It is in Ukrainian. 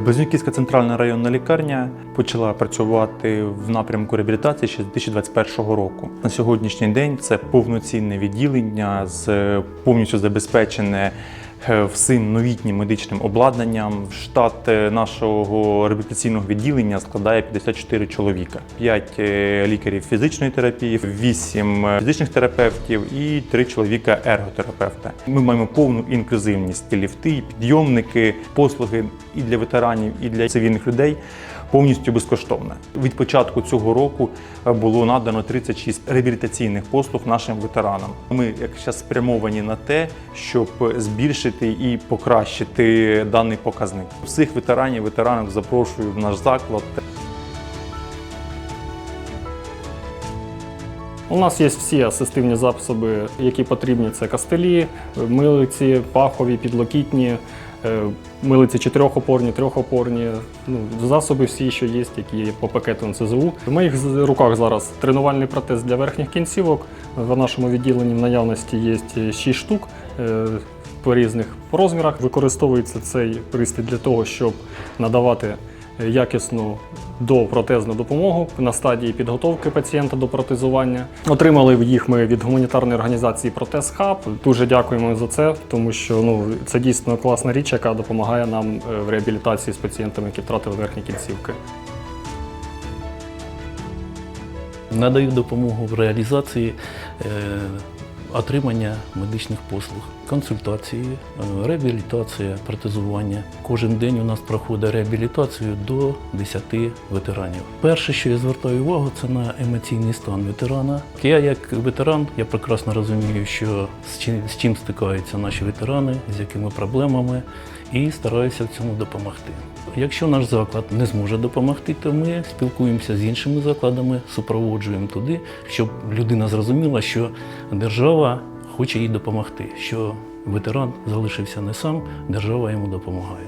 Близнюківська центральна районна лікарня почала працювати в напрямку реабілітації ще з 2021 року. На сьогоднішній день це повноцінне відділення з повністю забезпечене всім новітнім медичним обладнанням. Штат е, нашого реабілітаційного відділення складає 54 чоловіка, 5 лікарів фізичної терапії, 8 фізичних терапевтів і 3 чоловіка ерготерапевта. Ми маємо повну інклюзивність ліфти, підйомники, послуги і для ветеранів, і для цивільних людей. Повністю безкоштовне. Від початку цього року е, було надано 36 реабілітаційних послуг нашим ветеранам. Ми як зараз спрямовані на те, щоб збільшити і покращити даний показник. Всіх ветеранів, ветеранок запрошую в наш заклад. У нас є всі асистивні засоби, які потрібні. Це кастелі, милиці, пахові, підлокітні, милиці чотирьохопорні, трьохопорні. Ну, засоби всі, що є, які є по пакету НСЗУ. В моїх руках зараз тренувальний протез для верхніх кінцівок. В нашому відділенні в наявності є 6 штук. е, По різних розмірах використовується цей пристрій для того, щоб надавати якісну допротезну допомогу на стадії підготовки пацієнта до протезування. Отримали їх ми від гуманітарної організації Протез Хаб. Дуже дякуємо за це, тому що ну це дійсно класна річ, яка допомагає нам е, в реабілітації з пацієнтами, які втратили верхні кінцівки. Надаю допомогу в реалізації е, отримання медичних послуг, консультації, е, реабілітація, протезування. Кожен день у нас проходить реабілітацію до 10 ветеранів. Перше, що я звертаю увагу, це на емоційний стан ветерана. Я як ветеран, я прекрасно розумію, що з чим, з чим стикаються наші ветерани, з якими проблемами, і стараюся в цьому допомогти. Якщо наш заклад не зможе допомогти, то ми спілкуємося з іншими закладами, супроводжуємо туди, щоб людина зрозуміла, що держава хоче їй допомогти, що ветеран залишився не сам, держава йому допомагає.